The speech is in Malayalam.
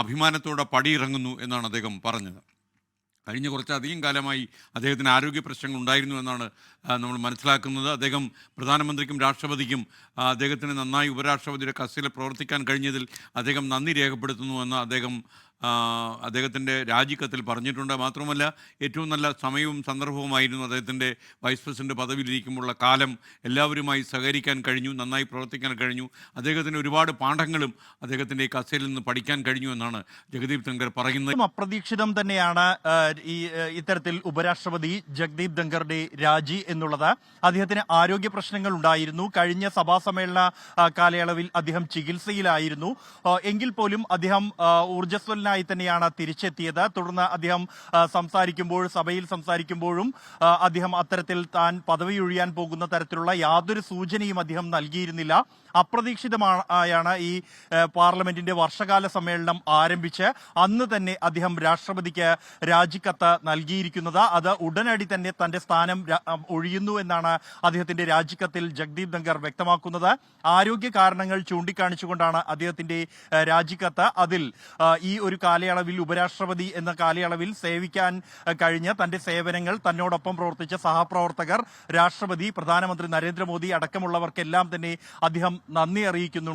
അഭിമാനത്തോടെ പടിയിറങ്ങുന്നു എന്നാണ് അദ്ദേഹം പറഞ്ഞത്. കഴിഞ്ഞ കുറച്ചധികം കാലമായി അദ്ദേഹത്തിന് ആരോഗ്യ പ്രശ്നങ്ങൾ ഉണ്ടായിരുന്നു എന്നാണ് നമ്മൾ മനസ്സിലാക്കുന്നത്. അദ്ദേഹം പ്രധാനമന്ത്രിക്കും രാഷ്ട്രപതിക്കും അദ്ദേഹത്തിന് നന്നായി ഉപരാഷ്ട്രപതിയുടെ കസ്സിൽ പ്രവർത്തിക്കാൻ കഴിഞ്ഞതിൽ അദ്ദേഹം നന്ദി രേഖപ്പെടുത്തുന്നു എന്ന് അദ്ദേഹം അദ്ദേഹത്തിന്റെ രാജിക്കത്തിൽ പറഞ്ഞിട്ടുണ്ട്. മാത്രമല്ല ഏറ്റവും നല്ല സമയവും സന്ദർഭവുമായിരുന്നു അദ്ദേഹത്തിന്റെ വൈസ് പ്രസിഡന്റ് പദവിയിലിരിക്കുമ്പോഴുള്ള കാലം. എല്ലാവരുമായി സഹകരിക്കാൻ കഴിഞ്ഞു നന്നായി പ്രവർത്തിക്കാൻ കഴിഞ്ഞു. അദ്ദേഹത്തിന് ഒരുപാട് പാഠങ്ങളും അദ്ദേഹത്തിന്റെ ഈ കസ്റ്റഡിയിൽ നിന്ന് പഠിക്കാൻ കഴിഞ്ഞു എന്നാണ് ജഗദീപ് ധങ്കർ പറയുന്നത്. അപ്രതീക്ഷിതം തന്നെയാണ് ഈ ഇത്തരത്തിൽ ഉപരാഷ്ട്രപതി ജഗദീപ് ധങ്കറുടെ രാജി എന്നുള്ളത്. അദ്ദേഹത്തിന് ആരോഗ്യ പ്രശ്നങ്ങൾ ഉണ്ടായിരുന്നു. കഴിഞ്ഞ സഭാ സമ്മേളന കാലയളവിൽ അദ്ദേഹം ചികിത്സയിലായിരുന്നു. എങ്കിൽ പോലും അദ്ദേഹം ആ, ഊർജസ്വലനായി തന്നെയാണ് തിരിച്ചെത്തിയത്. തുടർന്ന് അദ്ദേഹം സംസാരിക്കുമ്പോൾ സഭയിൽ സംസാരിക്കുമ്പോഴും അദ്ദേഹം അത്തരത്തിൽ താൻ പദവി ഒഴിയാൻ പോകുന്ന തരത്തിലുള്ള യാതൊരു സൂചനയും അദ്ദേഹം നൽകിയിരുന്നില്ല. അപ്രതീക്ഷിതമായാണ് ഈ പാർലമെന്റിന്റെ വർഷകാല സമ്മേളനം ആരംഭിച്ച് അന്ന് തന്നെ അദ്ദേഹം രാഷ്ട്രപതിക്ക് രാജിക്കത്ത് നൽകിയിരിക്കുന്നത്. അത് ഉടനടി തന്നെ തന്റെ സ്ഥാനം ഒഴിയുന്നു എന്നാണ് അദ്ദേഹത്തിന്റെ രാജിക്കത്തിൽ ജഗ്ദീപ് ധങ്കർ വ്യക്തമാക്കുന്നത്. ആരോഗ്യ കാരണങ്ങൾ ചൂണ്ടിക്കാണിച്ചുകൊണ്ടാണ് അദ്ദേഹത്തിന്റെ രാജിക്കത്ത്. അതിൽ ഈ ഒരു കാലയളവിൽ ഉപരാഷ്ട്രപതി എന്ന കാലയളവിൽ സേവിക്കാൻ കഴിഞ്ഞ തന്റെ സേവനങ്ങൾ തന്നോടൊപ്പം പ്രവർത്തിച്ച സഹപ്രവർത്തകർ രാഷ്ട്രപതി പ്രധാനമന്ത്രി നരേന്ദ്രമോദി അടക്കമുള്ളവർക്കെല്ലാം തന്നെ അദ്ദേഹം നന്ദി അറിയിക്കുന്നുണ്ട്.